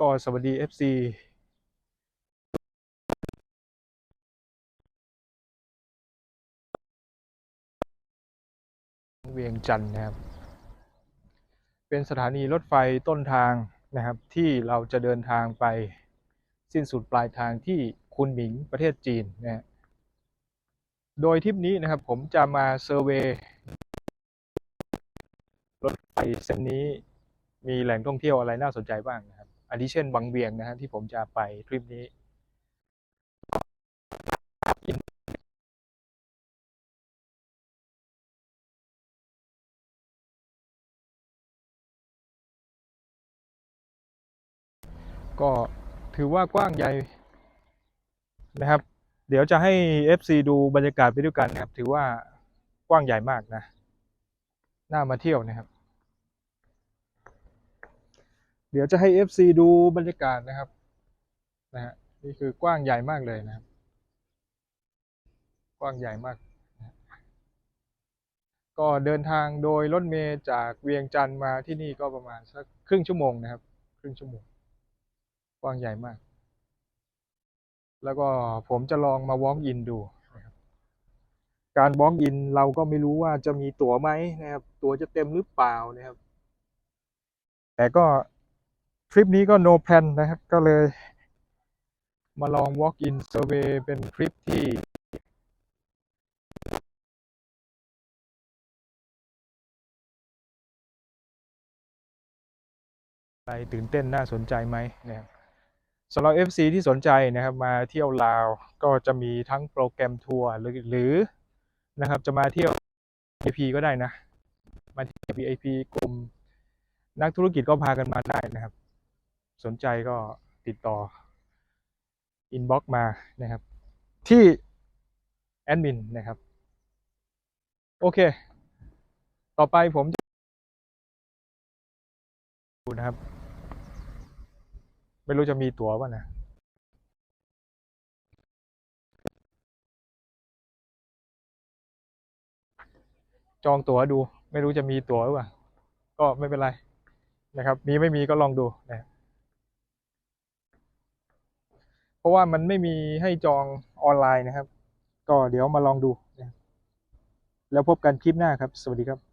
ก็สวัสดี FC เวียงจันทร์นะครับ เป็นสถานีรถไฟต้นทางนะครับ ที่เราจะเดินทางไปสิ้นสุดปลายทางที่คุนหมิงประเทศจีนนะฮะโดยทริปนี้นะครับผมจะมาเซอร์เวย์รถไฟเส้นนี้มีแหล่งท่องเที่ยวอะไรน่าสนใจบ้างนะ อันที่เช่นวังเวียงนะฮะที่ผมจะไปทริปนี้ก็ถือว่ากว้างใหญ่นะครับ เดี๋ยวจะให้ FC ดูบรรยากาศไปด้วยกันนะครับ ถือว่ากว้างใหญ่มากนะ น่ามาเที่ยวนะครับ เดี๋ยวจะให้ FC ดูบรรยากาศนะครับนะฮะนี่คือกว้างใหญ่มากเลยนะครับ กว้างใหญ่มาก ก็เดินทางโดยรถเมล์จากเวียงจันทร์มาที่นี่ก็ประมาณสักครึ่งชั่วโมงนะครับ ครึ่งชั่วโมง กว้างใหญ่มาก แล้วก็ผมจะลองมา walk in ดูนะครับการ walk in เราก็ไม่รู้ว่าจะมีตั๋วไหมนะครับ ตั๋วจะเต็มหรือเปล่านะครับ แต่ก็ ทริปนี้ก็ no plan นะครับ ก็เลย มาลอง walk in survey เป็นทริปที่อะไรตื่นเต้นน่าสนใจไหมนะครับสำหรับ FC ที่สนใจนะครับมาเที่ยวลาวก็จะมีทั้งโปรแกรมทัวร์หรือหรือนะครับจะมาเที่ยว VIP ก็ได้นะ มาเที่ยว VIP กลุ่มนักธุรกิจก็พากันมาได้นะครับ สนใจก็ติดต่อ inbox มานะครับ ที่แอดมินนะครับ โอเค ต่อไปผมจะดูนะครับ ไม่รู้จะมีตั๋วป่ะนะจองตั๋วดู ไม่รู้จะมีตั๋วหรือเปล่า ก็ไม่เป็นไรนะครับ มีไม่มีก็ลองดูนะเพ ราะว่ามันไม่มีให้จองออนไลน์นะครับ ก็เดี๋ยวมาลองดู แล้วพบกันคลิปหน้าครับ สวัสดีครับ